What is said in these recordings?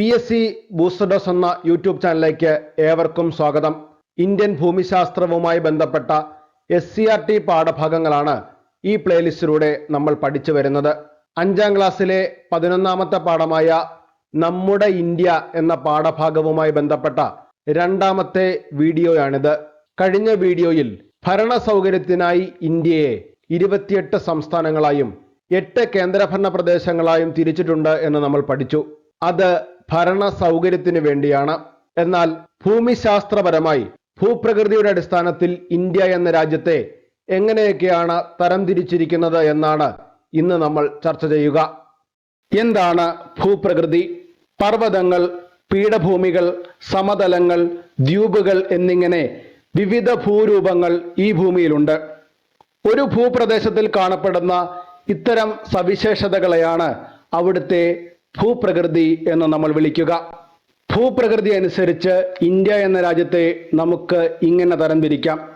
P S C booster dose എന്ന YouTube ചാനലിലേക്ക് ഏവർക്കും സ്വാഗതം. ഇന്ത്യൻ ഭൂമിശാസ്ത്രവുമായി ബന്ധപ്പെട്ട എസ് സി ആർ ടി പാഠഭാഗങ്ങളാണ് ഈ പ്ലേലിസ്റ്റിലൂടെ നമ്മൾ പഠിച്ചു വരുന്നത്. അഞ്ചാം ക്ലാസ്സിലെ പതിനൊന്നാമത്തെ പാഠമായ നമ്മുടെ ഇന്ത്യ എന്ന പാഠഭാഗവുമായി ബന്ധപ്പെട്ട രണ്ടാമത്തെ വീഡിയോയാണിത്. കഴിഞ്ഞ വീഡിയോയിൽ ഭരണ സൗകര്യത്തിനായി ഇന്ത്യയെ ഇരുപത്തിയെട്ട് സംസ്ഥാനങ്ങളായും എട്ട് കേന്ദ്രഭരണ പ്രദേശങ്ങളായും തിരിച്ചിട്ടുണ്ട് എന്ന് നമ്മൾ പഠിച്ചു. അത് ഭരണ സൗകര്യത്തിന് വേണ്ടിയാണ്. എന്നാൽ ഭൂമിശാസ്ത്രപരമായി ഭൂപ്രകൃതിയുടെ അടിസ്ഥാനത്തിൽ ഇന്ത്യ എന്ന രാജ്യത്തെ എങ്ങനെയൊക്കെയാണ് തരംതിരിച്ചിരിക്കുന്നത് എന്നാണ് ഇന്ന് നമ്മൾ ചർച്ച ചെയ്യുക. എന്താണ് ഭൂപ്രകൃതി? പർവതങ്ങൾ പീഠഭൂമികൾ സമതലങ്ങൾ ദ്വീപുകൾ എന്നിങ്ങനെ വിവിധ ഭൂരൂപങ്ങൾ ഈ ഭൂമിയിലുണ്ട്. ഒരു ഭൂപ്രദേശത്തിൽ കാണപ്പെടുന്ന ഇത്തരം സവിശേഷതകളെയാണ് അവിടുത്തെ ഭൂപ്രകൃതി എന്ന് നമ്മൾ വിളിക്കുക. ഭൂപ്രകൃതി അനുസരിച്ച് ഇന്ത്യ എന്ന രാജ്യത്തെ നമുക്ക് ഇങ്ങനെ തരംതിരിക്കാം.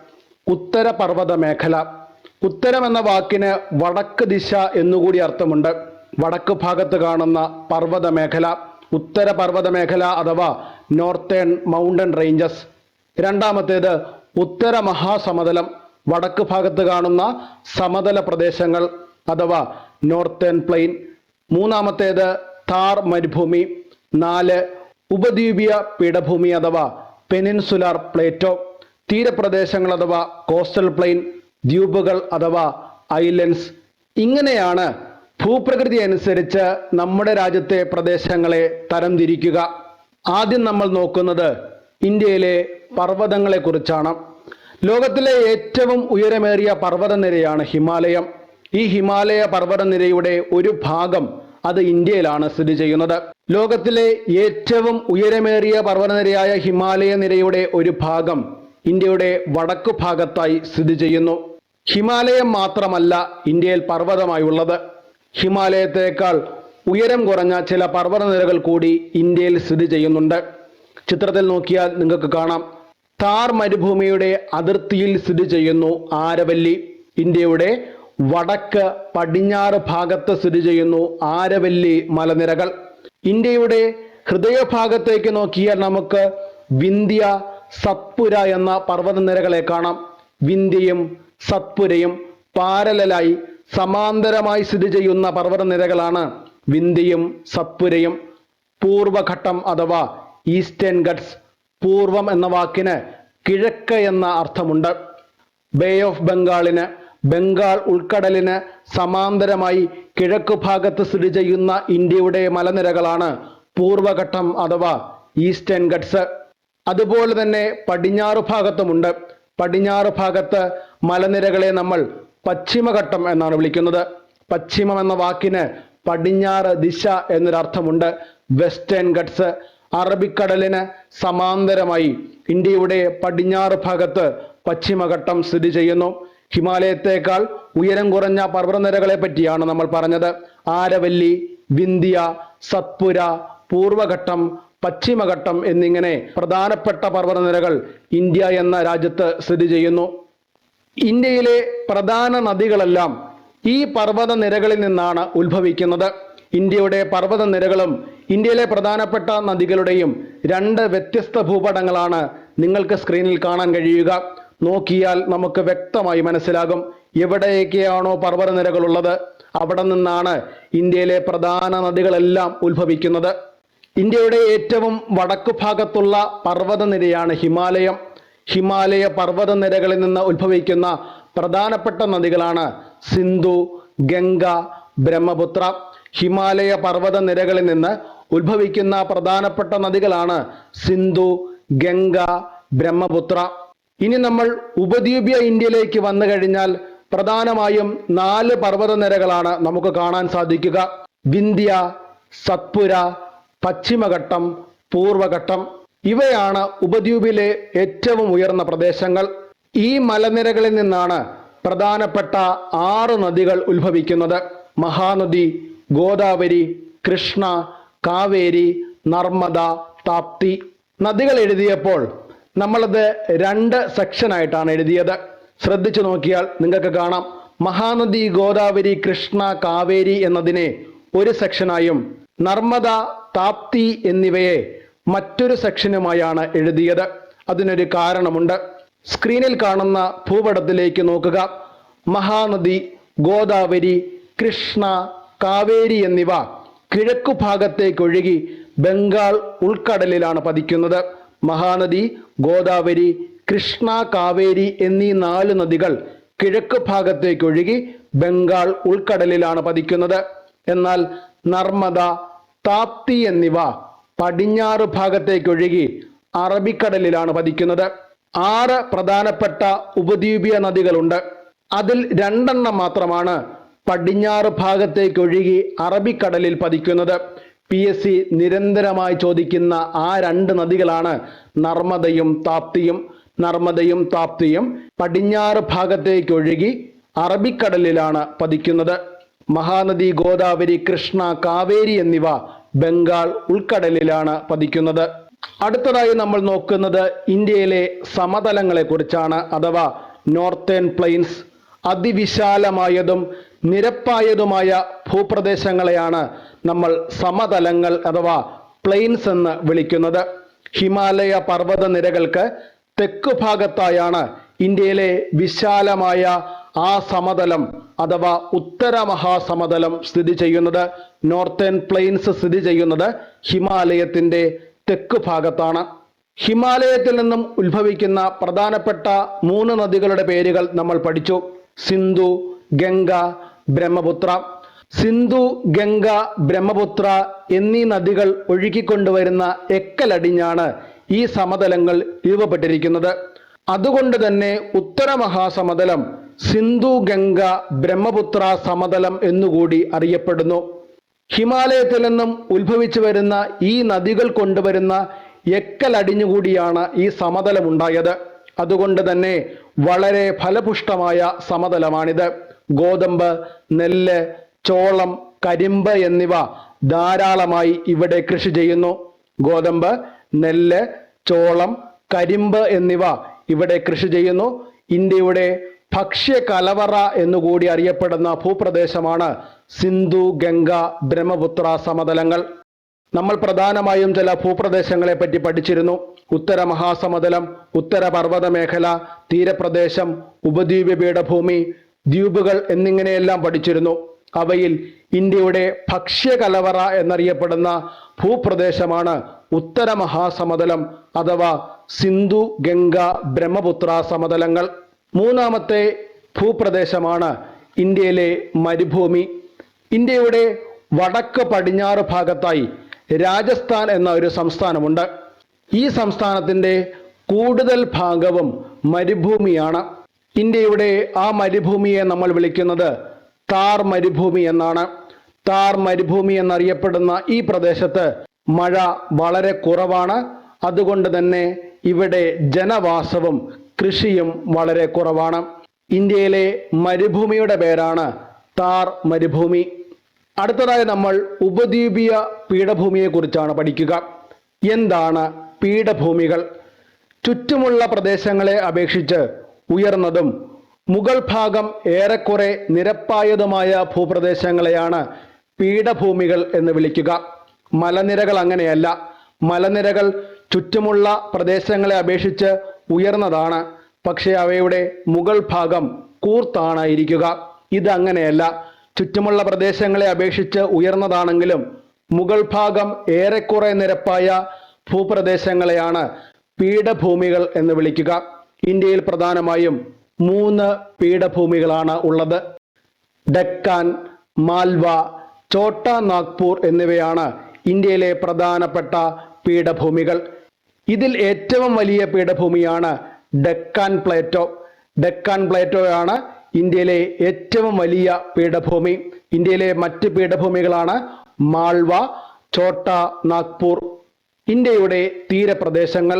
ഉത്തര പർവത മേഖല. ഉത്തരം എന്ന വാക്കിന് വടക്ക് ദിശ എന്നുകൂടി അർത്ഥമുണ്ട്. വടക്ക് ഭാഗത്ത് കാണുന്ന പർവത മേഖല ഉത്തര പർവത മേഖല അഥവാ നോർത്തേൺ മൗണ്ടൻ റേഞ്ചസ്. രണ്ടാമത്തേത് ഉത്തര മഹാസമതലം. വടക്ക് ഭാഗത്ത് കാണുന്ന സമതല പ്രദേശങ്ങൾ അഥവാ നോർത്തേൺ പ്ലെയിൻ. മൂന്നാമത്തേത് താർ മരുഭൂമി നാല് ഉപദ്വീപീയ പീഠഭൂമി അഥവാ പെനിൻസുലാർ പ്ലേറ്റോ തീരപ്രദേശങ്ങൾ അഥവാ കോസ്റ്റൽ പ്ലെയിൻ ദ്വീപുകൾ അഥവാ ഐലൻഡ്സ്. ഇങ്ങനെയാണ് ഭൂപ്രകൃതി അനുസരിച്ച് നമ്മുടെ രാജ്യത്തെ പ്രദേശങ്ങളെ തരംതിരിക്കുക. ആദ്യം നമ്മൾ നോക്കുന്നത് ഇന്ത്യയിലെ പർവതങ്ങളെ കുറിച്ചാണ് ലോകത്തിലെ ഏറ്റവും ഉയരമേറിയ പർവതനിരയാണ് ഹിമാലയം. ഈ ഹിമാലയ പർവതനിരയുടെ ഒരു ഭാഗം അത് ഇന്ത്യയിലാണ് സ്ഥിതി ചെയ്യുന്നത്. ലോകത്തിലെ ഏറ്റവും ഉയരമേറിയ പർവതനിരയായ ഹിമാലയ നിരയുടെ ഒരു ഭാഗം ഇന്ത്യയുടെ വടക്കു ഭാഗത്തായി സ്ഥിതി ചെയ്യുന്നു. ഹിമാലയം മാത്രമല്ല ഇന്ത്യയിൽ പർവതമായി ഉള്ളത്. ഹിമാലയത്തേക്കാൾ ഉയരം കുറഞ്ഞ ചില പർവതനിരകൾ കൂടി ഇന്ത്യയിൽ സ്ഥിതി ചെയ്യുന്നുണ്ട്. ചിത്രത്തിൽ നോക്കിയാൽ നിങ്ങൾക്ക് കാണാം. താർ മരുഭൂമിയുടെ അതിർത്തിയിൽ സ്ഥിതി ചെയ്യുന്നു ആരവല്ലി. ഇന്ത്യയുടെ വടക്ക് പടിഞ്ഞാറ് ഭാഗത്ത് സ്ഥിതി ചെയ്യുന്നു ആരവല്ലി മലനിരകൾ. ഇന്ത്യയുടെ ഹൃദയഭാഗത്തേക്ക് നോക്കിയാൽ നമുക്ക് വിന്ധ്യ സത്പുര എന്ന പർവതനിരകളെ കാണാം. വിന്ധ്യയും സത്പുരയും പാരലായി സമാന്തരമായി സ്ഥിതി ചെയ്യുന്ന പർവതനിരകളാണ്. വിന്ധ്യയും സത്പുരയും പൂർവഘട്ടം അഥവാ ഈസ്റ്റേൺ ഗഡ്സ് പൂർവം എന്ന വാക്കിന് കിഴക്ക് എന്ന അർത്ഥമുണ്ട്. ബേ ഓഫ് ബംഗാളിന് ബംഗാൾ ഉൾക്കടലിന് സമാന്തരമായി കിഴക്ക് ഭാഗത്ത് സ്ഥിതി ചെയ്യുന്ന ഇന്ത്യയുടെ മലനിരകളാണ് പൂർവഘട്ടം അഥവാ ഈസ്റ്റേൺ ഗട്ട്സ് അതുപോലെ തന്നെ പടിഞ്ഞാറ് ഭാഗത്തുമുണ്ട്. പടിഞ്ഞാറ് ഭാഗത്ത് മലനിരകളെ നമ്മൾ പശ്ചിമഘട്ടം എന്നാണ് വിളിക്കുന്നത്. പശ്ചിമം എന്ന വാക്കിന് പടിഞ്ഞാറ് ദിശ എന്നൊരർത്ഥമുണ്ട്. വെസ്റ്റേൺ ഗട്ട്സ് അറബിക്കടലിന് സമാന്തരമായി ഇന്ത്യയുടെ പടിഞ്ഞാറ് ഭാഗത്ത് പശ്ചിമഘട്ടം സ്ഥിതി ചെയ്യുന്നു. ഹിമാലയത്തേക്കാൾ ഉയരം കുറഞ്ഞ പർവതനിരകളെ പറ്റിയാണ് നമ്മൾ പറഞ്ഞത്. ആരവല്ലി വിന്ധ്യ സത്പുര പൂർവഘട്ടം പശ്ചിമഘട്ടം എന്നിങ്ങനെ പ്രധാനപ്പെട്ട പർവതനിരകൾ ഇന്ത്യ എന്ന രാജ്യത്ത് സ്ഥിതി ചെയ്യുന്നു. ഇന്ത്യയിലെ പ്രധാന നദികളെല്ലാം ഈ പർവത നിരകളിൽ നിന്നാണ് ഉത്ഭവിക്കുന്നത്. ഇന്ത്യയുടെ പർവത നിരകളും ഇന്ത്യയിലെ പ്രധാനപ്പെട്ട നദികളുടെയും രണ്ട് വ്യത്യസ്ത ഭൂപടങ്ങളാണ് നിങ്ങൾക്ക് സ്ക്രീനിൽ കാണാൻ കഴിയുക. നോക്കിയാൽ നമുക്ക് വ്യക്തമായി മനസ്സിലാകും എവിടെയൊക്കെയാണോ പർവതനിരകളുള്ളത്. അവിടെ നിന്നാണ് ഇന്ത്യയിലെ പ്രധാന നദികളെല്ലാം ഉത്ഭവിക്കുന്നത്. ഇന്ത്യയുടെ ഏറ്റവും വടക്കു ഭാഗത്തുള്ള പർവതനിരയാണ് ഹിമാലയം. ഹിമാലയ പർവതനിരകളിൽ നിന്ന് ഉത്ഭവിക്കുന്ന പ്രധാനപ്പെട്ട നദികളാണ് സിന്ധു ഗംഗ ബ്രഹ്മപുത്ര. ഹിമാലയ പർവതനിരകളിൽ നിന്ന് ഉത്ഭവിക്കുന്ന പ്രധാനപ്പെട്ട നദികളാണ് സിന്ധു ഗംഗ ബ്രഹ്മപുത്ര. ഇനി നമ്മൾ ഉപദ്വീപ്യ ഇന്ത്യയിലേക്ക് വന്നു കഴിഞ്ഞാൽ പ്രധാനമായും നാല് പർവത നിരകളാണ് നമുക്ക് കാണാൻ സാധിക്കുക. വിന്ധ്യ സത്പുര പശ്ചിമഘട്ടം പൂർവഘട്ടം. ഇവയാണ് ഉപദ്വീപിലെ ഏറ്റവും ഉയർന്ന പ്രദേശങ്ങൾ. ഈ മലനിരകളിൽ നിന്നാണ് പ്രധാനപ്പെട്ട ആറ് നദികൾ ഉത്ഭവിക്കുന്നത്. മഹാനദി ഗോദാവരി കൃഷ്ണ കാവേരി നർമ്മദ താപ്തി. നദികൾ എഴുതിയപ്പോൾ നമ്മളത് രണ്ട് സെക്ഷനായിട്ടാണ് എഴുതിയത്. ശ്രദ്ധിച്ചു നോക്കിയാൽ നിങ്ങൾക്ക് കാണാം. മഹാനദി ഗോദാവരി കൃഷ്ണ കാവേരി എന്നതിനെ ഒരു സെക്ഷനായും നർമ്മദ താപ്തി എന്നിവയെ മറ്റൊരു സെക്ഷനുമായാണ് എഴുതിയത്. അതിനൊരു കാരണമുണ്ട്. സ്ക്രീനിൽ കാണുന്ന ഭൂപടത്തിലേക്ക് നോക്കുക. മഹാനദി ഗോദാവരി കൃഷ്ണ കാവേരി എന്നിവ കിഴക്കു ഭാഗത്തേക്കൊഴുകി ബംഗാൾ ഉൾക്കടലിലാണ് പതിക്കുന്നത്. മഹാനദി ഗോദാവരി കൃഷ്ണ കാവേരി എന്നീ നാല് നദികൾ കിഴക്ക് ഭാഗത്തേക്കൊഴുകി ബംഗാൾ ഉൾക്കടലിലാണ് പതിക്കുന്നത്. എന്നാൽ നർമ്മദ താപ്തി എന്നിവ പടിഞ്ഞാറ് ഭാഗത്തേക്കൊഴുകി അറബിക്കടലിലാണ് പതിക്കുന്നത്. ആറ് പ്രധാനപ്പെട്ട ഉപദ്വീപീയ നദികളുണ്ട്. അതിൽ രണ്ടെണ്ണം മാത്രമാണ് പടിഞ്ഞാറ് ഭാഗത്തേക്കൊഴുകി അറബിക്കടലിൽ പതിക്കുന്നത്. പി എസ് സി നിരന്തരമായി ചോദിക്കുന്ന ആ രണ്ട് നദികളാണ് നർമ്മദയും താപ്തിയും. നർമ്മദയും താപ്തിയും പടിഞ്ഞാറ് ഭാഗത്തേക്ക് ഒഴുകി അറബിക്കടലിലാണ് പതിക്കുന്നത്. മഹാനദി ഗോദാവരി കൃഷ്ണ കാവേരി എന്നിവ ബംഗാൾ ഉൾക്കടലിലാണ് പതിക്കുന്നത്. അടുത്തതായി നമ്മൾ നോക്കുന്നത് ഇന്ത്യയിലെ സമതലങ്ങളെ കുറിച്ചാണ് അഥവാ നോർത്തേൺ പ്ലെയിൻസ്. അതിവിശാലമായതും നിരപ്പായതുമായ ഭൂപ്രദേശങ്ങളെയാണ് നമ്മൾ സമതലങ്ങൾ അഥവാ പ്ലെയിൻസ് എന്ന് വിളിക്കുന്നത്. ഹിമാലയ പർവത നിരകൾക്ക് തെക്കു ഭാഗത്തായാണ് ഇന്ത്യയിലെ വിശാലമായ ആ സമതലം അഥവാ ഉത്തര മഹാസമതലം സ്ഥിതി ചെയ്യുന്നത്. നോർത്തേൺ പ്ലെയിൻസ് സ്ഥിതി ചെയ്യുന്നത് ഹിമാലയത്തിന്റെ തെക്ക് ഭാഗത്താണ്. ഹിമാലയത്തിൽ നിന്നും ഉത്ഭവിക്കുന്ന പ്രധാനപ്പെട്ട മൂന്ന് നദികളുടെ പേരുകൾ നമ്മൾ പഠിച്ചു. സിന്ധു ഗംഗ ബ്രഹ്മപുത്ര സിന്ധു ഗംഗ ബ്രഹ്മപുത്ര എന്നീ നദികൾ ഒഴുകിക്കൊണ്ടുവരുന്ന എക്കലടിഞ്ഞാണ് ഈ സമതലങ്ങൾ രൂപപ്പെട്ടിരിക്കുന്നത്. അതുകൊണ്ട് തന്നെ ഉത്തര മഹാസമതലം സിന്ധു ഗംഗ ബ്രഹ്മപുത്ര സമതലം എന്നുകൂടി അറിയപ്പെടുന്നു. ഹിമാലയത്തിൽ നിന്നും ഉത്ഭവിച്ചു വരുന്ന ഈ നദികൾ കൊണ്ടുവരുന്ന എക്കലടിഞ്ഞുകൂടിയാണ് ഈ സമതലമുണ്ടായത്. അതുകൊണ്ട് തന്നെ വളരെ ഫലപുഷ്ടമായ സമതലമാണിത്. ഗോതമ്പ് നെല്ല് ചോളം കരിമ്പ് എന്നിവ ധാരാളമായി ഇവിടെ കൃഷി ചെയ്യുന്നു. ഗോതമ്പ് നെല്ല് ചോളം കരിമ്പ് എന്നിവ ഇവിടെ കൃഷി ചെയ്യുന്നു. ഇന്ത്യയുടെ ഭക്ഷ്യ കലവറ എന്നുകൂടി അറിയപ്പെടുന്ന ഭൂപ്രദേശമാണ് സിന്ധു ഗംഗ ബ്രഹ്മപുത്ര സമതലങ്ങൾ. നമ്മൾ പ്രധാനമായും ചില ഭൂപ്രദേശങ്ങളെ പറ്റി പഠിച്ചിരുന്നു. ഉത്തര മഹാസമതലം ഉത്തര പർവത മേഖല തീരപ്രദേശം ഉപദ്വീപ പീഠഭൂമി ദ്വീപുകൾ എന്നിങ്ങനെയെല്ലാം പഠിച്ചിരുന്നു. അവയിൽ ഇന്ത്യയുടെ ഭക്ഷ്യ കലവറ എന്നറിയപ്പെടുന്ന ഭൂപ്രദേശമാണ് ഉത്തര മഹാസമതലം അഥവാ സിന്ധു ഗംഗ ബ്രഹ്മപുത്ര സമതലങ്ങൾ. മൂന്നാമത്തെ ഭൂപ്രദേശമാണ് ഇന്ത്യയിലെ മരുഭൂമി. ഇന്ത്യയുടെ വടക്ക് പടിഞ്ഞാറ് ഭാഗത്തായി രാജസ്ഥാൻ എന്ന ഒരു സംസ്ഥാനമുണ്ട്. ഈ സംസ്ഥാനത്തിന്റെ കൂടുതൽ ഭാഗവും മരുഭൂമിയാണ്. ഇന്ത്യയുടെ ആ മരുഭൂമിയെ നമ്മൾ വിളിക്കുന്നത് താർ മരുഭൂമി എന്നാണ്. താർ മരുഭൂമി എന്നറിയപ്പെടുന്ന ഈ പ്രദേശത്ത് മഴ വളരെ കുറവാണ്. അതുകൊണ്ട് തന്നെ ഇവിടെ ജനവാസവും കൃഷിയും വളരെ കുറവാണ്. ഇന്ത്യയിലെ മരുഭൂമിയുടെ പേരാണ് താർ മരുഭൂമി. അടുത്തതായി നമ്മൾ ഉപദ്വീപീയ പീഠഭൂമിയെ കുറിച്ചാണ് പഠിക്കുക. എന്താണ് പീഠഭൂമികൾ? ചുറ്റുമുള്ള പ്രദേശങ്ങളെ അപേക്ഷിച്ച് ഉയർന്നതും മുഗൾ ഭാഗം ഏറെക്കുറെ നിരപ്പായതുമായ ഭൂപ്രദേശങ്ങളെയാണ് പീഠഭൂമികൾ എന്ന് വിളിക്കുക. മലനിരകൾ അങ്ങനെയല്ല. മലനിരകൾ ചുറ്റുമുള്ള പ്രദേശങ്ങളെ അപേക്ഷിച്ച് ഉയർന്നതാണ്. പക്ഷേ അവയുടെ മുകൾ ഭാഗം കൂർത്താണ് ഇരിക്കുക. ഇതങ്ങനെയല്ല ചുറ്റുമുള്ള പ്രദേശങ്ങളെ അപേക്ഷിച്ച് ഉയർന്നതാണെങ്കിലും മുകൾ ഭാഗം ഏറെക്കുറെ നിരപ്പായ ഭൂപ്രദേശങ്ങളെയാണ് പീഠഭൂമികൾ എന്ന് വിളിക്കുക. ഇന്ത്യയിൽ പ്രധാനമായും മൂന്ന് പീഠഭൂമികളാണ് ഉള്ളത്. ഡെക്കാൻ മാൽവ ചോട്ട നാഗ്പൂർ എന്നിവയാണ് ഇന്ത്യയിലെ പ്രധാനപ്പെട്ട പീഠഭൂമികൾ. ഇതിൽ ഏറ്റവും വലിയ പീഠഭൂമിയാണ് ഡെക്കാൻ പ്ലേറ്റോ. ഡെക്കാൻ പ്ലേറ്റോയാണ് ഇന്ത്യയിലെ ഏറ്റവും വലിയ പീഠഭൂമി. ഇന്ത്യയിലെ മറ്റ് പീഠഭൂമികളാണ് മാൾവ ചോട്ട നാഗ്പൂർ. ഇന്ത്യയുടെ തീരപ്രദേശങ്ങൾ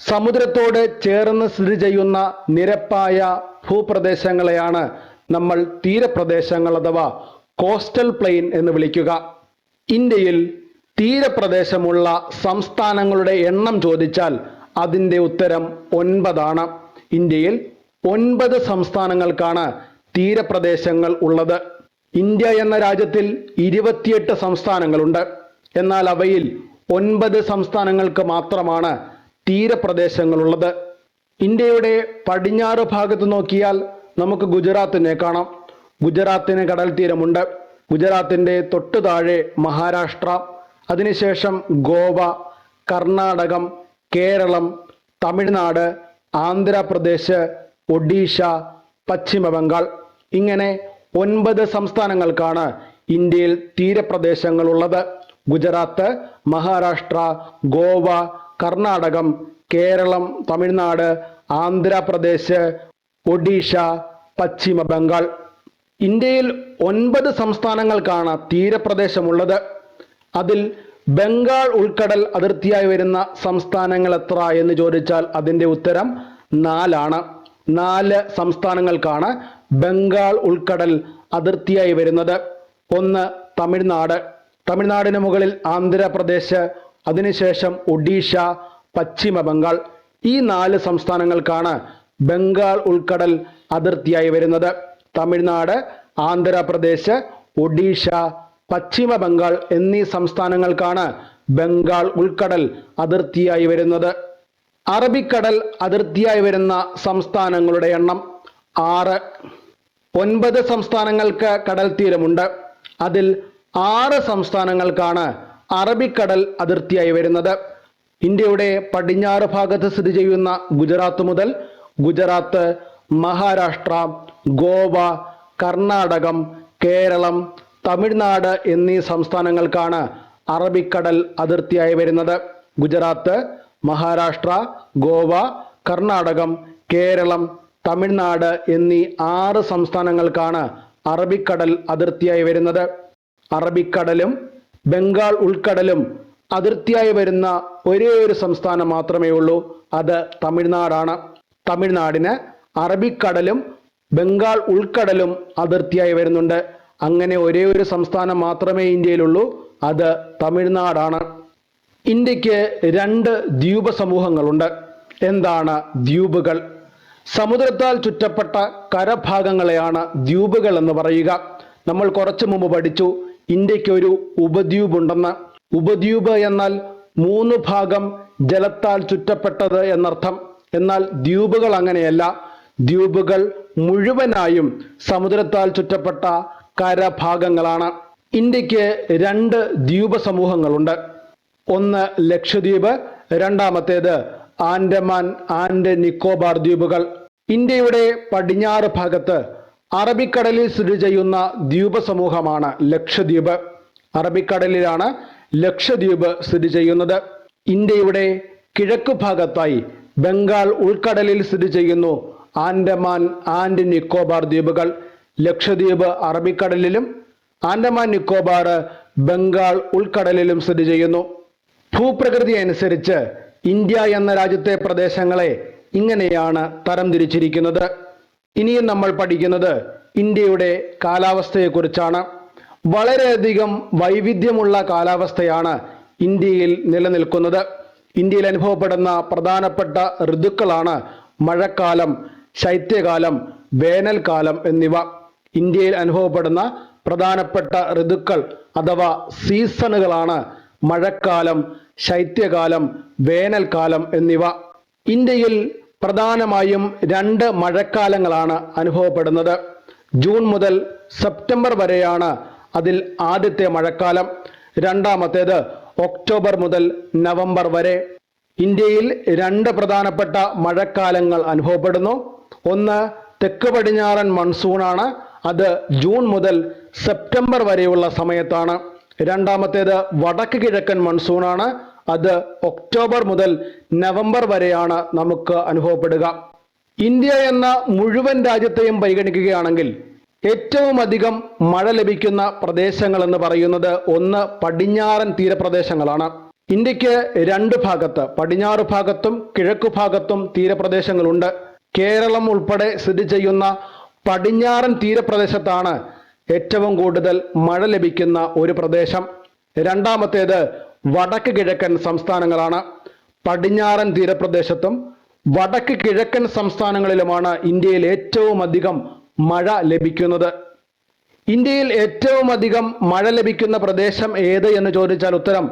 സമുദ്രത്തോട് ചേർന്ന് സ്ഥിതി ചെയ്യുന്ന നിരപ്പായ ഭൂപ്രദേശങ്ങളെയാണ് നമ്മൾ തീരപ്രദേശങ്ങൾ അഥവാ കോസ്റ്റൽ പ്ലെയിൻ എന്ന് വിളിക്കുക. ഇന്ത്യയിൽ തീരപ്രദേശമുള്ള സംസ്ഥാനങ്ങളുടെ എണ്ണം ചോദിച്ചാൽ അതിന്റെ ഉത്തരം ഒൻപതാണ്. ഇന്ത്യയിൽ ഒൻപത് സംസ്ഥാനങ്ങൾക്കാണ് തീരപ്രദേശങ്ങൾ ഉള്ളത്. ഇന്ത്യ എന്ന രാജ്യത്തിൽ ഇരുപത്തിയെട്ട് സംസ്ഥാനങ്ങളുണ്ട്. എന്നാൽ അവയിൽ ഒൻപത് സംസ്ഥാനങ്ങൾക്ക് മാത്രമാണ് തീരപ്രദേശങ്ങളുള്ളത്. ഇന്ത്യയുടെ പടിഞ്ഞാറ് ഭാഗത്ത് നോക്കിയാൽ നമുക്ക് ഗുജറാത്തിനെ കാണാം. ഗുജറാത്തിന് കടൽ തീരമുണ്ട്. ഗുജറാത്തിന്റെ തൊട്ടു താഴെ മഹാരാഷ്ട്ര അതിനുശേഷം ഗോവ കർണാടകം കേരളം തമിഴ്നാട് ആന്ധ്രാപ്രദേശ് ഒഡീഷ പശ്ചിമ ബംഗാൾ ഇങ്ങനെ ഒൻപത് സംസ്ഥാനങ്ങൾക്കാണ് ഇന്ത്യയിൽ തീരപ്രദേശങ്ങളുള്ളത്. ഗുജറാത്ത് മഹാരാഷ്ട്ര ഗോവ കർണാടകം കേരളം തമിഴ്നാട് ആന്ധ്രാപ്രദേശ് ഒഡീഷ പശ്ചിമ ബംഗാൾ ഇന്ത്യയിൽ ഒൻപത് സംസ്ഥാനങ്ങൾക്കാണ് തീരപ്രദേശമുള്ളത്. അതിൽ ബംഗാൾ ഉൾക്കടൽ അതിർത്തിയായി വരുന്ന സംസ്ഥാനങ്ങൾ എത്ര എന്ന് ചോദിച്ചാൽ അതിന്റെ ഉത്തരം നാലാണ്. നാല് സംസ്ഥാനങ്ങൾക്കാണ് ബംഗാൾ ഉൾക്കടൽ അതിർത്തിയായി വരുന്നത്. ഒന്ന് തമിഴ്നാട്. തമിഴ്നാടിന് മുകളിൽ ആന്ധ്രാപ്രദേശ് അതിനുശേഷം ഒഡീഷ പശ്ചിമ ബംഗാൾ ഈ നാല് സംസ്ഥാനങ്ങൾക്കാണ് ബംഗാൾ ഉൾക്കടൽ അതിർത്തിയായി വരുന്നത്. തമിഴ്നാട് ആന്ധ്രാപ്രദേശ് ഒഡീഷ പശ്ചിമ ബംഗാൾ എന്നീ സംസ്ഥാനങ്ങൾക്കാണ് ബംഗാൾ ഉൾക്കടൽ അതിർത്തിയായി വരുന്നത്. അറബിക്കടൽ അതിർത്തിയായി വരുന്ന സംസ്ഥാനങ്ങളുടെ എണ്ണം ആറ്. ഒൻപത് സംസ്ഥാനങ്ങൾക്ക് കടൽ തീരമുണ്ട് അതിൽ ആറ് സംസ്ഥാനങ്ങൾക്കാണ് അറബിക്കടൽ അതിർത്തിയായി വരുന്നത്. ഇന്ത്യയുടെ പടിഞ്ഞാറ് ഭാഗത്ത് സ്ഥിതി ചെയ്യുന്ന ഗുജറാത്ത് മുതൽ ഗുജറാത്ത് മഹാരാഷ്ട്ര ഗോവ കർണാടകം കേരളം തമിഴ്നാട് എന്നീ സംസ്ഥാനങ്ങൾക്കാണ് അറബിക്കടൽ അതിർത്തിയായി വരുന്നത്. ഗുജറാത്ത് മഹാരാഷ്ട്ര ഗോവ കർണാടകം കേരളം തമിഴ്നാട് എന്നീ ആറ് സംസ്ഥാനങ്ങൾക്കാണ് അറബിക്കടൽ അതിർത്തിയായി വരുന്നത്. അറബിക്കടലും ബംഗാൾ ഉൾക്കടലും അതിർത്തിയായി വരുന്ന ഒരേ ഒരു സംസ്ഥാനം മാത്രമേ ഉള്ളൂ. അത് തമിഴ്നാടാണ്. തമിഴ്നാടിന് അറബിക്കടലും ബംഗാൾ ഉൾക്കടലും അതിർത്തിയായി വരുന്നുണ്ട്. അങ്ങനെ ഒരേ ഒരു സംസ്ഥാനം മാത്രമേ ഇന്ത്യയിലുള്ളൂ. അത് തമിഴ്നാടാണ്. ഇന്ത്യയ്ക്ക് രണ്ട് ദ്വീപ സമൂഹങ്ങളുണ്ട് എന്താണ് ദ്വീപുകൾ? സമുദ്രത്താൽ ചുറ്റപ്പെട്ട കരഭാഗങ്ങളെയാണ് ദ്വീപുകൾ എന്ന് പറയുക. നമ്മൾ കുറച്ചു മുമ്പ് പഠിച്ചു. ഇന്ത്യയ്ക്ക് ഒരു ഉപദ്വീപ് ഉണ്ടെന്ന് ഉപദ്വീപ് എന്നാൽ മൂന്ന് ഭാഗം ജലത്താൽ ചുറ്റപ്പെട്ടത് എന്നർത്ഥം. എന്നാൽ ദ്വീപുകൾ അങ്ങനെയല്ല. ദ്വീപുകൾ മുഴുവനായും സമുദ്രത്താൽ ചുറ്റപ്പെട്ട കരഭാഗങ്ങളാണ്. ഇന്ത്യയ്ക്ക് രണ്ട് ദ്വീപ സമൂഹങ്ങളുണ്ട് ഒന്ന് ലക്ഷദ്വീപ് രണ്ടാമത്തേത് ആൻഡമാൻ ആൻഡ് നിക്കോബാർ ദ്വീപുകൾ. ഇന്ത്യയുടെ പടിഞ്ഞാറ് ഭാഗത്ത് അറബിക്കടലിൽ സ്ഥിതി ചെയ്യുന്ന ദ്വീപ സമൂഹമാണ് ലക്ഷദ്വീപ്. അറബിക്കടലിലാണ് ലക്ഷദ്വീപ് സ്ഥിതി ചെയ്യുന്നത്. ഇന്ത്യയുടെ കിഴക്ക് ഭാഗത്തായി ബംഗാൾ ഉൾക്കടലിൽ സ്ഥിതി ചെയ്യുന്നു ആൻഡമാൻ ആൻഡ് നിക്കോബാർ ദ്വീപുകൾ. ലക്ഷദ്വീപ് അറബിക്കടലിലും ആൻഡമാൻ നിക്കോബാർ ബംഗാൾ ഉൾക്കടലിലും സ്ഥിതി ചെയ്യുന്നു. ഭൂപ്രകൃതി അനുസരിച്ച് ഇന്ത്യ എന്ന രാജ്യത്തെ പ്രദേശങ്ങളെ ഇങ്ങനെയാണ് തരംതിരിച്ചിരിക്കുന്നത്. ഇനിയും നമ്മൾ പഠിക്കുന്നത് ഇന്ത്യയുടെ കാലാവസ്ഥയെക്കുറിച്ചാണ്. വളരെയധികം വൈവിധ്യമുള്ള കാലാവസ്ഥയാണ് ഇന്ത്യയിൽ നിലനിൽക്കുന്നത്. ഇന്ത്യയിൽ അനുഭവപ്പെടുന്ന പ്രധാനപ്പെട്ട ഋതുക്കളാണ് മഴക്കാലം ശൈത്യകാലം വേനൽക്കാലം എന്നിവ. ഇന്ത്യയിൽ അനുഭവപ്പെടുന്ന പ്രധാനപ്പെട്ട ഋതുക്കൾ അഥവാ സീസണുകളാണ് മഴക്കാലം ശൈത്യകാലം വേനൽക്കാലം എന്നിവ. ഇന്ത്യയിൽ പ്രധാനമായും രണ്ട് മഴക്കാലങ്ങളാണ് അനുഭവപ്പെടുന്നത്. ജൂൺ മുതൽ സെപ്റ്റംബർ വരെയാണ് അതിൽ ആദ്യത്തെ മഴക്കാലം. രണ്ടാമത്തേത് ഒക്ടോബർ മുതൽ നവംബർ വരെ. ഇന്ത്യയിൽ രണ്ട് പ്രധാനപ്പെട്ട മഴക്കാലങ്ങൾ അനുഭവപ്പെടുന്നു. ഒന്ന് തെക്ക് പടിഞ്ഞാറൻ മൺസൂണാണ്. അത് ജൂൺ മുതൽ സെപ്റ്റംബർ വരെയുള്ള സമയത്താണ്. രണ്ടാമത്തേത് വടക്ക് കിഴക്കൻ മൺസൂണാണ്. അത് ഒക്ടോബർ മുതൽ നവംബർ വരെയാണ് നമുക്ക് അനുഭവപ്പെടുക. ഇന്ത്യ എന്ന മുഴുവൻ രാജ്യത്തെയും പരിഗണിക്കുകയാണെങ്കിൽ ഏറ്റവും അധികം മഴ ലഭിക്കുന്ന പ്രദേശങ്ങൾ എന്ന് പറയുന്നത് ഒന്ന് പടിഞ്ഞാറൻ തീരപ്രദേശങ്ങളാണ്. ഇന്ത്യയ്ക്ക് രണ്ട് ഭാഗത്ത് പടിഞ്ഞാറ് ഭാഗത്തും കിഴക്കു ഭാഗത്തും തീരപ്രദേശങ്ങളുണ്ട്. കേരളം ഉൾപ്പെടെ സ്ഥിതി ചെയ്യുന്ന പടിഞ്ഞാറൻ തീരപ്രദേശത്താണ് ഏറ്റവും കൂടുതൽ മഴ ലഭിക്കുന്ന ഒരു പ്രദേശം. രണ്ടാമത്തേത് വടക്ക് കിഴക്കൻ സംസ്ഥാനങ്ങളാണ്. പടിഞ്ഞാറൻ തീരപ്രദേശത്തും വടക്ക് കിഴക്കൻ സംസ്ഥാനങ്ങളിലുമാണ് ഇന്ത്യയിൽ ഏറ്റവും അധികം മഴ ലഭിക്കുന്നത്. ഇന്ത്യയിൽ ഏറ്റവും അധികം മഴ ലഭിക്കുന്ന പ്രദേശം ഏത് എന്ന് ചോദിച്ചാൽ ഉത്തരം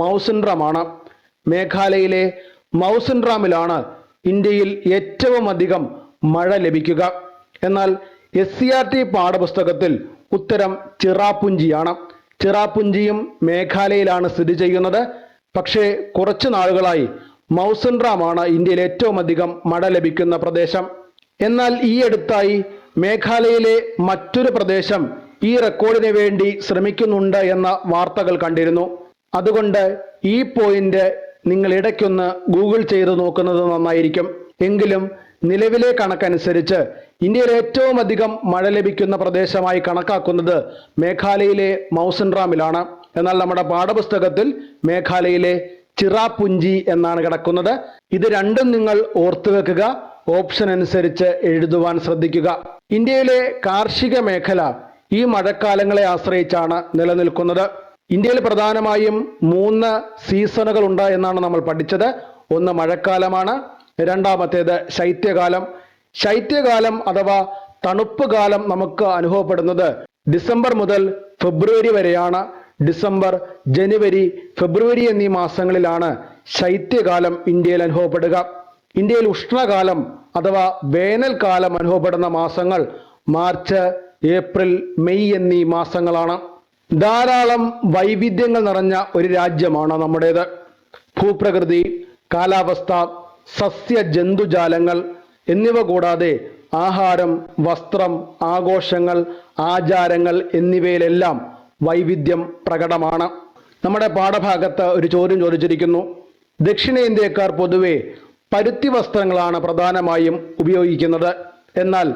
മൗസിൻഡ്രമാണ്. മേഘാലയയിലെ മൗസിൻഡ്രാമിലാണ് ഇന്ത്യയിൽ ഏറ്റവും അധികം മഴ ലഭിക്കുക. എന്നാൽ എസ് സി ആർ ടി പാഠപുസ്തകത്തിൽ ഉത്തരം ചിറാപ്പുഞ്ചിയാണ് ചിറാപ്പുഞ്ചിയും മേഘാലയയിലാണ് സ്ഥിതി ചെയ്യുന്നത്. പക്ഷേ കുറച്ചു നാളുകളായി മൗസിൻഡ്രാമാണ് ഇന്ത്യയിൽ ഏറ്റവും അധികം മഴ ലഭിക്കുന്ന പ്രദേശം. എന്നാൽ ഈ അടുത്തായി മേഘാലയയിലെ മറ്റൊരു പ്രദേശം ഈ റെക്കോർഡിന് വേണ്ടി ശ്രമിക്കുന്നുണ്ട് എന്ന വാർത്തകൾ കണ്ടിരുന്നു. അതുകൊണ്ട് ഈ പോയിന്റ് നിങ്ങൾ ഇടയ്ക്കൊന്ന് ഗൂഗിൾ ചെയ്ത് നോക്കുന്നത് നന്നായിരിക്കും. എങ്കിലും നിലവിലെ കണക്കനുസരിച്ച് ഇന്ത്യയിൽ ഏറ്റവും അധികം മഴ ലഭിക്കുന്ന പ്രദേശമായി കണക്കാക്കുന്നത് മേഘാലയയിലെ മൗസൻറാമിലാണ്. എന്നാൽ നമ്മുടെ പാഠപുസ്തകത്തിൽ മേഘാലയയിലെ ചിറാപുഞ്ചി എന്നാണ് കിടക്കുന്നത്. ഇത് രണ്ടും നിങ്ങൾ ഓർത്തു വെക്കുക ഓപ്ഷൻ അനുസരിച്ച് എഴുതുവാൻ ശ്രദ്ധിക്കുക. ഇന്ത്യയിലെ കാർഷിക മേഖല ഈ മഴക്കാലങ്ങളെ ആശ്രയിച്ചാണ് നിലനിൽക്കുന്നത്. ഇന്ത്യയിൽ പ്രധാനമായും മൂന്ന് സീസണുകൾ ഉണ്ട് എന്നാണ് നമ്മൾ പഠിച്ചത്. ഒന്ന് മഴക്കാലമാണ് രണ്ടാമത്തേത് ശൈത്യകാലം. ശൈത്യകാലം അഥവാ തണുപ്പ് കാലം നമുക്ക് അനുഭവപ്പെടുന്നത് ഡിസംബർ മുതൽ ഫെബ്രുവരി വരെയാണ്. ഡിസംബർ ജനുവരി ഫെബ്രുവരി എന്നീ മാസങ്ങളിലാണ് ശൈത്യകാലം ഇന്ത്യയിൽ അനുഭവപ്പെടുക. ഇന്ത്യയിൽ ഉഷ്ണകാലം അഥവാ വേനൽക്കാലം അനുഭവപ്പെടുന്ന മാസങ്ങൾ മാർച്ച് ഏപ്രിൽ മെയ് എന്നീ മാസങ്ങളാണ്. ധാരാളം വൈവിധ്യങ്ങൾ നിറഞ്ഞ ഒരു രാജ്യമാണ് നമ്മുടേത്. ഭൂപ്രകൃതി കാലാവസ്ഥ സസ്യ ജന്തുജാലങ്ങൾ എന്നിവ കൂടാതെ ആഹാരം വസ്ത്രം ആഘോഷങ്ങൾ ആചാരങ്ങൾ എന്നിവയിലെല്ലാം വൈവിധ്യം പ്രകടമാണ്. നമ്മുടെ പാഠഭാഗത്ത് ഒരു ചോദ്യം ചോദിച്ചിരിക്കുന്നു. ദക്ഷിണേന്ത്യക്കാർ പൊതുവെ പരുത്തി വസ്ത്രങ്ങളാണ് പ്രധാനമായും ഉപയോഗിക്കുന്നത്. എന്നാൽ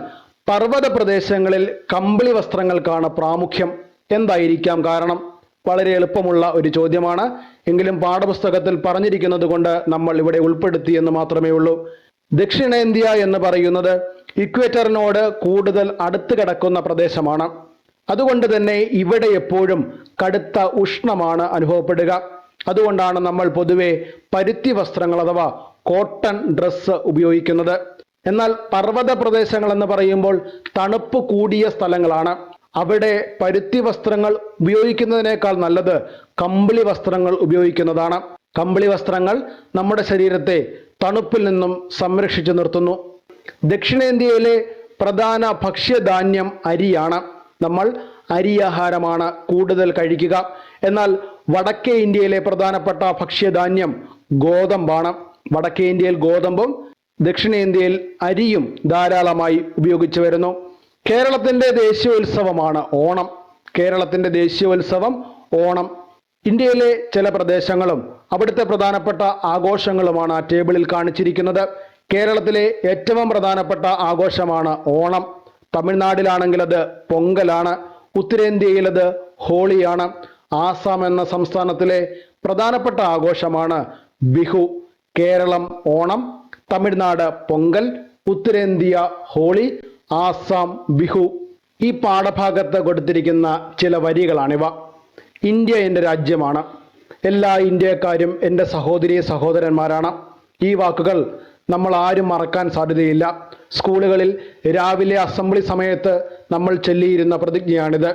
പർവത പ്രദേശങ്ങളിൽ കമ്പിളി വസ്ത്രങ്ങൾക്കാണ് പ്രാമുഖ്യം. എന്തായിരിക്കാം കാരണം? വളരെ എളുപ്പമുള്ള ഒരു ചോദ്യമാണ്. എങ്കിലും പാഠപുസ്തകത്തിൽ പറഞ്ഞിരിക്കുന്നത് കൊണ്ട് നമ്മൾ ഇവിടെ ഉൾപ്പെടുത്തി എന്ന് മാത്രമേ ഉള്ളൂ. ദക്ഷിണേന്ത്യ എന്ന് പറയുന്നത് ഇക്വേറ്ററിനോട് കൂടുതൽ അടുത്ത് കിടക്കുന്ന പ്രദേശമാണ്. അതുകൊണ്ട് തന്നെ ഇവിടെ എപ്പോഴും കടുത്ത ഉഷ്ണമാണ് അനുഭവപ്പെടുക. അതുകൊണ്ടാണ് നമ്മൾ പൊതുവെ പരുത്തി വസ്ത്രങ്ങൾ അഥവാ കോട്ടൺ ഡ്രസ്സ് ഉപയോഗിക്കുന്നത്. എന്നാൽ പർവത പ്രദേശങ്ങൾ എന്ന് പറയുമ്പോൾ തണുപ്പ് കൂടിയ സ്ഥലങ്ങളാണ്. അവിടെ പരുത്തി വസ്ത്രങ്ങൾ ഉപയോഗിക്കുന്നതിനേക്കാൾ നല്ലത് കമ്പിളി വസ്ത്രങ്ങൾ ഉപയോഗിക്കുന്നതാണ്. കമ്പിളി വസ്ത്രങ്ങൾ നമ്മുടെ ശരീരത്തെ തണുപ്പിൽ നിന്നും സംരക്ഷിച്ചു നിർത്തുന്നു. ദക്ഷിണേന്ത്യയിലെ പ്രധാന ഭക്ഷ്യധാന്യം അരിയാണ്. നമ്മൾ അരിയാഹാരമാണ് കൂടുതൽ കഴിക്കുക. എന്നാൽ വടക്കേ ഇന്ത്യയിലെ പ്രധാനപ്പെട്ട ഭക്ഷ്യധാന്യം ഗോതമ്പാണ്. വടക്കേ ഇന്ത്യയിൽ ഗോതമ്പും ദക്ഷിണേന്ത്യയിൽ അരിയും ധാരാളമായി ഉപയോഗിച്ചു വരുന്നു. കേരളത്തിന്റെ ദേശീയോത്സവമാണ് ഓണം. കേരളത്തിന്റെ ദേശീയോത്സവം ഓണം. ഇന്ത്യയിലെ ചില പ്രദേശങ്ങളും അവിടുത്തെ പ്രധാനപ്പെട്ട ആഘോഷങ്ങളുമാണ് ആ ടേബിളിൽ കാണിച്ചിരിക്കുന്നത്. കേരളത്തിലെ ഏറ്റവും പ്രധാനപ്പെട്ട ആഘോഷമാണ് ഓണം. തമിഴ്നാട്ടിലാണെങ്കിൽ അത് പൊങ്കലാണ്. ഉത്തരേന്ത്യയിൽ അത് ഹോളിയാണ്. ആസാം എന്ന സംസ്ഥാനത്തിലെ പ്രധാനപ്പെട്ട ആഘോഷമാണ് ബിഹു. കേരളം ഓണം തമിഴ്നാട് പൊങ്കൽ ഉത്തരേന്ത്യ ഹോളി ആസാം ബിഹു ഈ പാഠഭാഗത്ത് കൊടുത്തിരിക്കുന്ന ചില വരികളാണിവ. ഇന്ത്യ എന്റെ രാജ്യമാണ്. എല്ലാ ഇന്ത്യക്കാരും എന്റെ സഹോദരി സഹോദരന്മാരാണ്. ഈ വാക്കുകൾ നമ്മൾ ആരും മറക്കാൻ സാധ്യതയില്ല. സ്കൂളുകളിൽ രാവിലെ അസംബ്ലി സമയത്ത് നമ്മൾ ചൊല്ലിയിരുന്ന പ്രതിജ്ഞയാണിത്.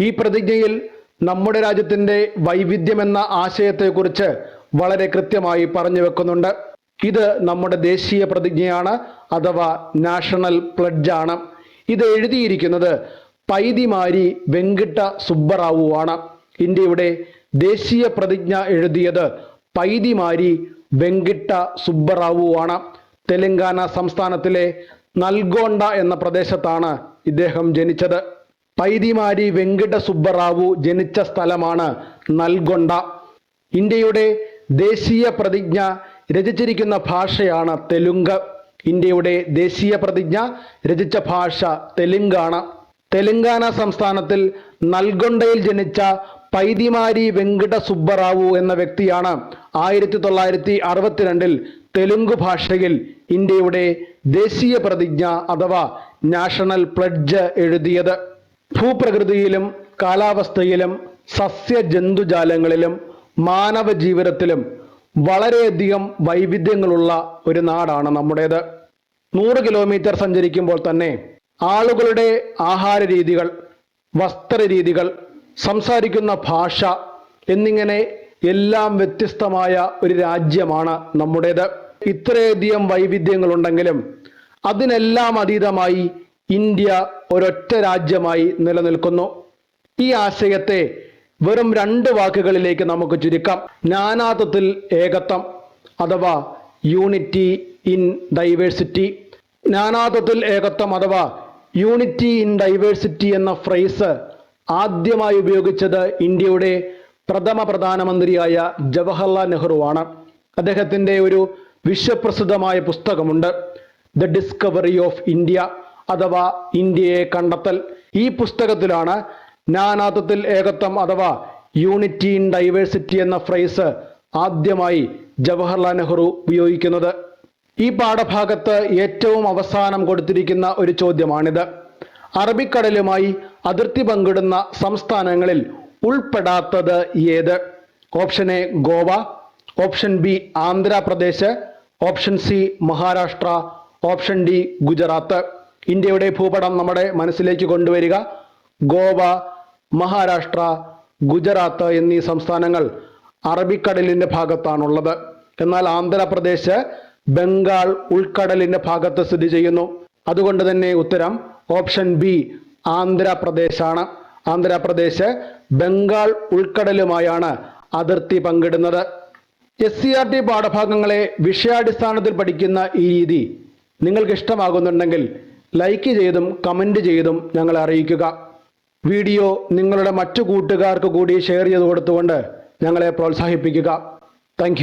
ഈ പ്രതിജ്ഞയിൽ നമ്മുടെ രാജ്യത്തിന്റെ വൈവിധ്യമെന്ന ആശയത്തെക്കുറിച്ച് വളരെ കൃത്യമായി പറഞ്ഞു വെക്കുന്നുണ്ട്. ഇത് നമ്മുടെ ദേശീയ പ്രതിജ്ഞയാണ് അഥവാ നാഷണൽ പ്ലഡ്ജാണ്. ഇത് എഴുതിയിരിക്കുന്നത് പൈതിമാരി വെങ്കിട്ട സുബ്ബറാവു ആണ് ഇന്ത്യയുടെ ദേശീയ പ്രതിജ്ഞ എഴുതിയത് പൈതിമാരി വെങ്കിട്ട സുബ്ബറാവു ആണ് തെലങ്കാന സംസ്ഥാനത്തിലെ നൽഗോണ്ട എന്ന പ്രദേശത്താണ് ഇദ്ദേഹം ജനിച്ചത്. പൈതിമാരി വെങ്കിട്ട സുബ്ബറാവു ജനിച്ച സ്ഥലമാണ് നൽഗൊണ്ട. ഇന്ത്യയുടെ ദേശീയ പ്രതിജ്ഞ രചിച്ചിരിക്കുന്ന ഭാഷയാണ് തെലുങ്ക്. ഇന്ത്യയുടെ ദേശീയ പ്രതിജ്ഞ രചിച്ച ഭാഷ തെലുങ്കാണ്. തെലങ്കാന സംസ്ഥാനത്തിൽ നൽഗൊണ്ടയിൽ ജനിച്ച പൈതിമാരി വെങ്കട സുബ്ബറാവു എന്ന വ്യക്തിയാണ് ആയിരത്തി തൊള്ളായിരത്തി അറുപത്തിരണ്ടിൽ തെലുങ്ക് ഭാഷയിൽ ഇന്ത്യയുടെ ദേശീയ പ്രതിജ്ഞ അഥവാ നാഷണൽ പ്ലഡ്ജ് എഴുതിയത്. ഭൂപ്രകൃതിയിലും കാലാവസ്ഥയിലും സസ്യ ജന്തുജാലങ്ങളിലും മാനവ ജീവിതത്തിലും വളരെയധികം വൈവിധ്യങ്ങളുള്ള ഒരു നാടാണ് നമ്മുടേത്. നൂറ് കിലോമീറ്റർ സഞ്ചരിക്കുമ്പോൾ തന്നെ ആളുകളുടെ ആഹാര രീതികൾ വസ്ത്രരീതികൾ സംസാരിക്കുന്ന ഭാഷ എന്നിങ്ങനെ എല്ലാം വ്യത്യസ്തമായ ഒരു രാജ്യമാണ് നമ്മുടേത്. ഇത്രയധികം വൈവിധ്യങ്ങളുണ്ടെങ്കിലും അതിനെല്ലാം അതീതമായി ഇന്ത്യ ഒരൊറ്റ രാജ്യമായി നിലനിൽക്കുന്നു. ഈ ആശയത്തെ വെറും രണ്ട് വാക്കുകളിലേക്ക് നമുക്ക് ചുരുക്കാം. നാനാത്വത്തിൽ ഏകത്വം അഥവാ യൂണിറ്റി ഇൻ ഡൈവേഴ്സിറ്റി നാനാത്വത്തിൽ ഏകത്വം അഥവാ യൂണിറ്റി ഇൻ ഡൈവേഴ്സിറ്റി എന്ന ഫ്രേസ് ആദ്യമായി ഉപയോഗിച്ചത് ഇന്ത്യയുടെ പ്രഥമ പ്രധാനമന്ത്രിയായ ജവഹർലാൽ നെഹ്റുവാണ് അദ്ദേഹത്തിന്റെ ഒരു വിശ്വപ്രസിദ്ധമായ പുസ്തകമുണ്ട് ദ ഡിസ്കവറി ഓഫ് ഇന്ത്യ അഥവാ ഇന്ത്യയെ കണ്ടെത്തൽ. ഈ പുസ്തകത്തിലാണ് നാനാത്വത്തിൽ ഏകത്വം അഥവാ യൂണിറ്റി ഇൻ ഡൈവേഴ്സിറ്റി എന്ന ഫ്രൈസ് ആദ്യമായി ജവഹർലാൽ നെഹ്റു ഉപയോഗിക്കുന്നത്. ഈ പാഠഭാഗത്ത് ഏറ്റവും അവസാനം കൊടുത്തിരിക്കുന്ന ഒരു ചോദ്യമാണിത്. അറബിക്കടലുമായി അതിർത്തി പങ്കിടുന്ന സംസ്ഥാനങ്ങളിൽ ഉൾപ്പെടാത്തത് ഏത്? Option A Goa. Option B Andhra Pradesh. Option C Maharashtra. Option D Gujarat. ഇന്ത്യയുടെ ഭൂപടം നമ്മുടെ മനസ്സിലേക്ക് കൊണ്ടുവരിക. ഗോവ മഹാരാഷ്ട്ര ഗുജറാത്ത് എന്നീ സംസ്ഥാനങ്ങൾ അറബിക്കടലിന്റെ ഭാഗത്താണുള്ളത്. എന്നാൽ ആന്ധ്രാപ്രദേശ് ബംഗാൾ ഉൾക്കടലിന്റെ ഭാഗത്ത് സ്ഥിതി ചെയ്യുന്നു. അതുകൊണ്ട് തന്നെ ഉത്തരം ഓപ്ഷൻ ബി ആന്ധ്രാപ്രദേശാണ്. ആന്ധ്രാപ്രദേശ് ബംഗാൾ ഉൾക്കടലുമായാണ് അതിർത്തി പങ്കിടുന്നത്. എസ് സി ആർ ടി പാഠഭാഗങ്ങളെ വിഷയാടിസ്ഥാനത്തിൽ പഠിക്കുന്ന ഈ രീതി നിങ്ങൾക്ക് ഇഷ്ടമാകുന്നുണ്ടെങ്കിൽ ലൈക്ക് ചെയ്തും കമന്റ് ചെയ്തും ഞങ്ങളെ അറിയിക്കുക. വീഡിയോ നിങ്ങളുടെ മറ്റു കൂട്ടുകാർക്ക് കൂടി ഷെയർ ചെയ്ത് കൊടുത്തുകൊണ്ട് ഞങ്ങളെ പ്രോത്സാഹിപ്പിക്കുക. താങ്ക്